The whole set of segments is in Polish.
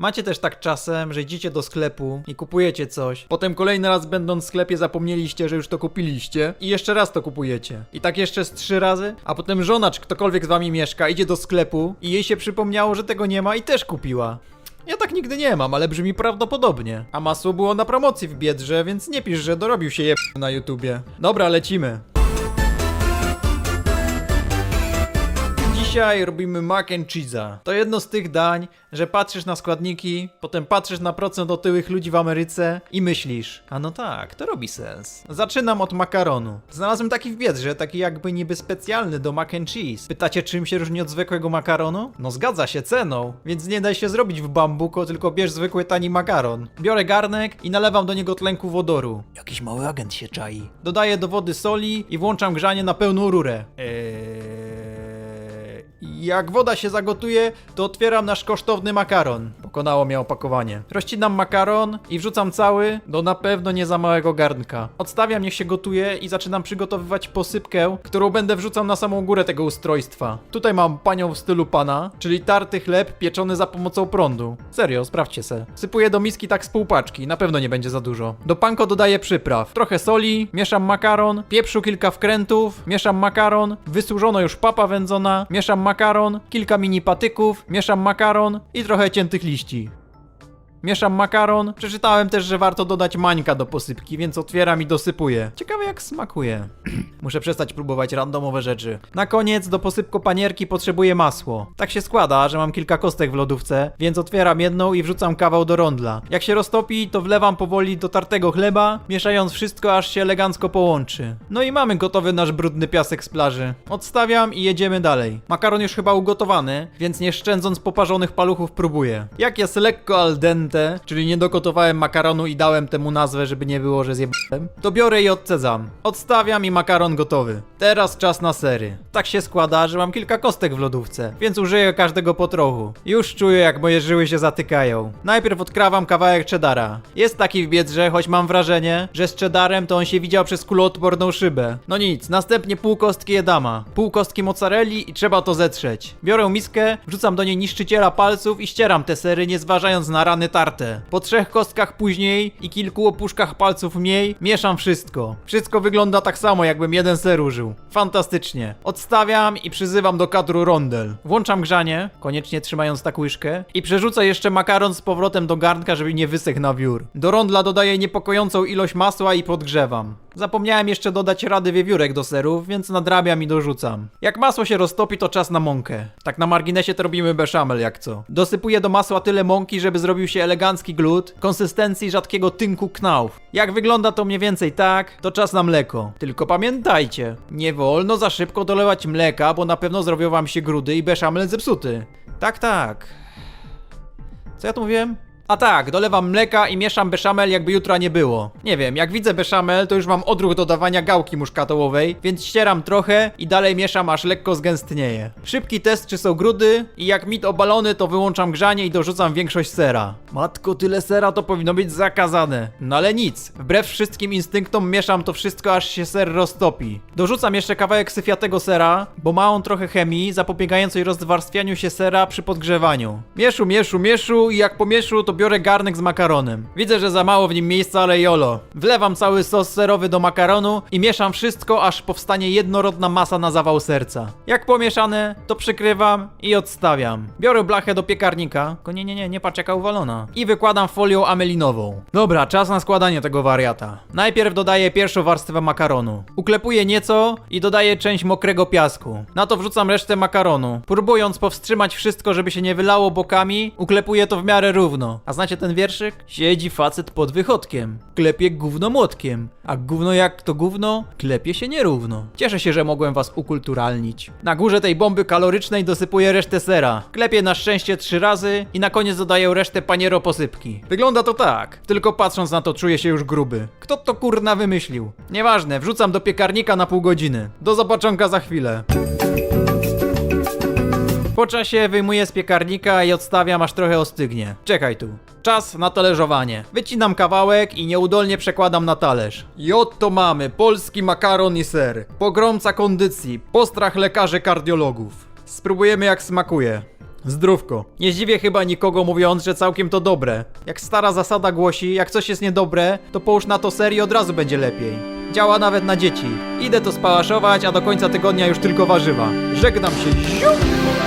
Macie też tak czasem, że idziecie do sklepu i kupujecie coś, potem kolejny raz będąc w sklepie zapomnieliście, że już to kupiliście i jeszcze raz to kupujecie. I tak jeszcze z trzy razy, a potem żona czy ktokolwiek z wami mieszka idzie do sklepu i jej się przypomniało, że tego nie ma i też kupiła. Ja tak nigdy nie mam, ale brzmi prawdopodobnie. A masło było na promocji w Biedrze, więc nie pisz, że dorobił się je na YouTubie. Dobra, lecimy. Dzisiaj robimy mac and cheese'a. To jedno z tych dań, że patrzysz na składniki, potem patrzysz na procent otyłych ludzi w Ameryce i myślisz, a no tak, to robi sens. Zaczynam od makaronu. Znalazłem taki w Biedrze, taki jakby niby specjalny do mac and cheese. Pytacie czym się różni od zwykłego makaronu? No zgadza się, ceną. Więc nie daj się zrobić w bambuko, tylko bierz zwykły tani makaron. Biorę garnek i nalewam do niego tlenku wodoru. Jakiś mały agent się czai. Dodaję do wody soli i włączam grzanie na pełną rurę. Eee... Jak woda się zagotuje, to otwieram nasz kosztowny makaron. Pokonało mnie opakowanie. Rozcinam makaron i wrzucam cały do na pewno nie za małego garnka. Odstawiam, niech się gotuje i zaczynam przygotowywać posypkę, którą będę wrzucał na samą górę tego ustrojstwa. Tutaj mam panią w stylu pana, czyli tarty chleb pieczony za pomocą prądu. Serio, sprawdźcie se. Sypuję do miski tak z pół paczki, na pewno nie będzie za dużo. Do panko dodaję przypraw. Trochę soli, mieszam makaron, pieprzu kilka wkrętów, mieszam makaron, wysłużona już papa wędzona, mieszam makaron, kilka mini patyków, mieszam makaron i trochę ciętych liści. почти. Mieszam makaron. Przeczytałem też, że warto dodać mańka do posypki, więc otwieram i dosypuję. Ciekawe jak smakuje. Muszę przestać próbować randomowe rzeczy. Na koniec do posypko panierki potrzebuję masło. Tak się składa, że mam kilka kostek w lodówce, więc otwieram jedną i wrzucam kawał do rondla. Jak się roztopi, to wlewam powoli do tartego chleba, mieszając wszystko aż się elegancko połączy. No i mamy gotowy nasz brudny piasek z plaży. Odstawiam i jedziemy dalej. Makaron już chyba ugotowany, więc nie szczędząc poparzonych paluchów próbuję. Jak jest lekko al dente, czyli nie dokotowałem makaronu i dałem temu nazwę, żeby nie było, że zjebałem, to biorę i odcedzam. Odstawiam i makaron gotowy. Teraz czas na sery. Tak się składa, że mam kilka kostek w lodówce, więc użyję każdego po trochu. Już czuję, jak moje żyły się zatykają. Najpierw odkrawam kawałek cheddara. Jest taki w biedrze, choć mam wrażenie, że z cheddarem to on się widział przez kuloodporną szybę. No nic, następnie pół kostki edama, pół kostki mozzarelli i trzeba to zetrzeć. Biorę miskę, wrzucam do niej niszczyciela palców i ścieram te sery, nie zważając na rany tarte. Po trzech kostkach później i kilku opuszkach palców mniej, mieszam wszystko. Wszystko wygląda tak samo, jakbym jeden ser użył. Fantastycznie. Odstawiam i przyzywam do kadru rondel. Włączam grzanie, koniecznie trzymając tak łyżkę, i przerzucę jeszcze makaron z powrotem do garnka, żeby nie wysechł na wiór. Do rondla dodaję niepokojącą ilość masła i podgrzewam. Zapomniałem jeszcze dodać rady wiewiórek do serów, więc nadrabiam i dorzucam. Jak masło się roztopi, to czas na mąkę. Tak na marginesie to robimy beszamel jak co. Dosypuję do masła tyle mąki, żeby zrobił się elegancki glut, konsystencji rzadkiego tynku knauf. Jak wygląda to mniej więcej tak, to czas na mleko. Tylko pamiętajcie, nie wolno za szybko dolewać mleka, bo na pewno zrobią wam się grudy i beszamel zepsuty. Tak, tak. Co ja tu mówiłem? A tak, dolewam mleka i mieszam beszamel jakby jutra nie było. Nie wiem, jak widzę beszamel, to już mam odruch dodawania gałki muszkatołowej, więc ścieram trochę i dalej mieszam aż lekko zgęstnieje. Szybki test czy są grudy i jak mit obalony to wyłączam grzanie i dorzucam większość sera. Matko, tyle sera to powinno być zakazane. No ale nic, wbrew wszystkim instynktom mieszam to wszystko aż się ser roztopi. Dorzucam jeszcze kawałek syfiatego sera, bo ma on trochę chemii zapobiegającej rozwarstwianiu się sera przy podgrzewaniu. Mieszu, mieszu, mieszu i jak pomieszu to biorę garnek z makaronem. Widzę, że za mało w nim miejsca, ale jolo. Wlewam cały sos serowy do makaronu i mieszam wszystko, aż powstanie jednorodna masa na zawał serca. Jak pomieszane, to przykrywam i odstawiam. Biorę blachę do piekarnika, tylko nie, nie, nie, nie patrz jaka uwalona. I wykładam folią amelinową. Dobra, czas na składanie tego wariata. Najpierw dodaję pierwszą warstwę makaronu. Uklepuję nieco i dodaję część mokrego piasku. Na to wrzucam resztę makaronu. Próbując powstrzymać wszystko, żeby się nie wylało bokami, uklepuję to w miarę równo. A znacie ten wierszyk? Siedzi facet pod wychodkiem. Klepie gówno młotkiem. A gówno jak to gówno, klepie się nierówno. Cieszę się, że mogłem was ukulturalnić. Na górze tej bomby kalorycznej dosypuję resztę sera. Klepię na szczęście trzy razy i na koniec dodaję resztę paniero posypki. Wygląda to tak. Tylko patrząc na to czuję się już gruby. Kto to kurna wymyślił? Nieważne, wrzucam do piekarnika na pół godziny. Do zobaczonka za chwilę. Po czasie wyjmuję z piekarnika i odstawiam aż trochę ostygnie. Czekaj tu. Czas na talerzowanie. Wycinam kawałek i nieudolnie przekładam na talerz. I oto mamy polski makaron i ser. Pogromca kondycji, postrach lekarzy kardiologów. Spróbujemy jak smakuje. Zdrówko. Nie zdziwię chyba nikogo mówiąc, że całkiem to dobre. Jak stara zasada głosi, jak coś jest niedobre, to połóż na to serię od razu będzie lepiej. Działa nawet na dzieci. Idę to spałaszować, a do końca tygodnia już tylko warzywa. Żegnam się. Ziu!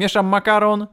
Mieszam makaron,